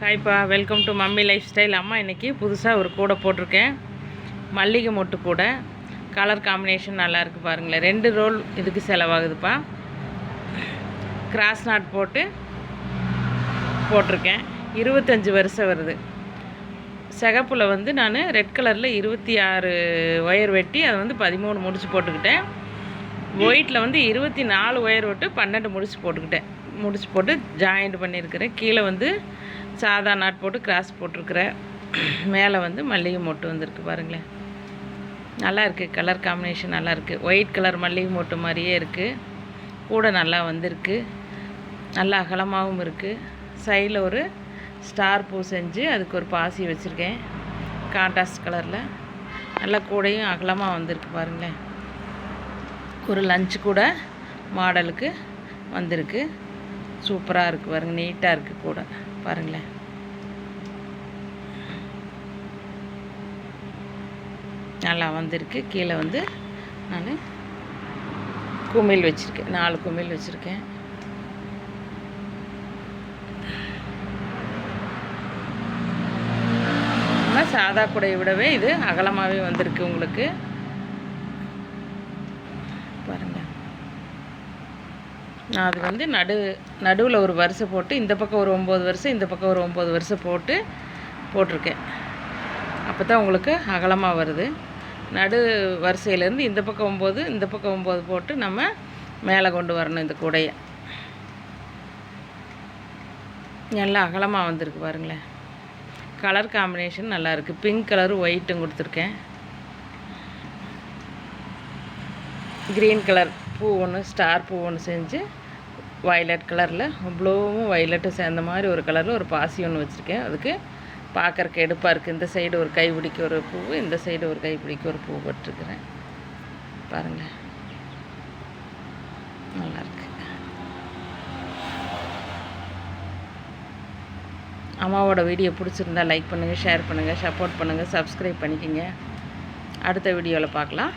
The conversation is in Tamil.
ஹாய்ப்பா welcome to mummy life style. அம்மா இன்றைக்கி புதுசாக ஒரு கூடை போட்டிருக்கேன். மல்லிகை மொட்டு கூடை. கலர் காம்பினேஷன் நல்லாயிருக்கு பாருங்களேன். ரெண்டு ரோல் இதுக்கு செலவாகுதுப்பா. கிராஸ் நாட் போட்டு போட்டிருக்கேன். இருபத்தஞ்சி வருஷம் வருது. சிகப்பில் வந்து நான் ரெட் கலரில் இருபத்தி ஆறு ஒயர் வெட்டி அதை வந்து பதிமூணு முடிச்சு போட்டுக்கிட்டேன். ஒயிட்டில் வந்து இருபத்தி நாலு ஒயர் விட்டு பன்னெண்டு முடிச்சு போட்டுக்கிட்டேன். முடிச்சு போட்டு ஜாயிண்ட் பண்ணியிருக்கிறேன். கீழே வந்து சாதா நாட் போட்டு கிராஸ் போட்டிருக்கிறேன் மேலே வந்து மல்லிகை மொட்டு வந்திருக்கு பாருங்களேன். நல்லா இருக்குது கலர் காம்பினேஷன் நல்லா இருக்குது ஒயிட் கலர் மல்லிகை மொட்டு மாதிரியே இருக்குது கூட நல்லா வந்திருக்கு. நல்லா அகலமாகவும் இருக்குது சைடில் ஒரு ஸ்டார் பூ செஞ்சு அதுக்கு ஒரு பாசி வச்சுருக்கேன். கான்ட்ராஸ்ட் கலரில். நல்லா கூடையும் அகலமாக வந்திருக்கு பாருங்களேன். ஒரு லஞ்ச் கூட மாடலுக்கு வந்திருக்கு. சூப்பராக இருக்குது பாருங்க நீட்டாக இருக்குது கூட. பாருங்களேன். நல்லா வந்திருக்கு. கீழே வந்து நான் குமிழ் வச்சுருக்கேன். நாலு குமிழ் வச்சுருக்கேன். ஆனால் சாதா கூடையை விடவே இது அகலமாகவே வந்திருக்கு உங்களுக்கு. பாருங்கள் நான் அது வந்து நடு நடுவில் ஒரு வரிசை போட்டு இந்த பக்கம் ஒரு ஒம்பது வருஷம் இந்த பக்கம் ஒரு ஒம்பது வருஷம் போட்டு போட்டிருக்கேன். அப்போ தான் உங்களுக்கு அகலமாக வருது. நடு வரிசையிலேருந்து இந்த பக்கம் ஒம்பது இந்த பக்கம் ஒம்பது போட்டு நம்ம மேலே கொண்டு வரணும் இந்த கூடையை. நல்லா அகலமாக வந்திருக்கு பாருங்களேன். கலர் காம்பினேஷன் நல்லா இருக்குது பிங்க் கலர் ஒயிட்டும் கொடுத்துருக்கேன். க்ரீன் கலர் பூ ஒன்று ஸ்டார் பூ ஒன்று செஞ்சு வயலட் கலரில் ப்ளூவும் வயலட்டும் சேர்ந்த மாதிரி ஒரு கலரில் ஒரு பாசி ஒன்று வச்சுருக்கேன். அதுக்கு பார்க்குறக்கு எடுப்பாக இருக்குது இந்த சைடு ஒரு கை பிடிக்க ஒரு பூ இந்த சைடு ஒரு கை பிடிக்க ஒரு பூ போட்டிருக்கிறேன். பாருங்கள் நல்லாயிருக்கு அம்மாவோட வீடியோ பிடிச்சிருந்தா லைக் பண்ணுங்கள் ஷேர் பண்ணுங்கள் சப்போர்ட் பண்ணுங்கள் சப்ஸ்கிரைப் பண்ணிக்கோங்க. அடுத்த வீடியோவில் பார்க்கலாம்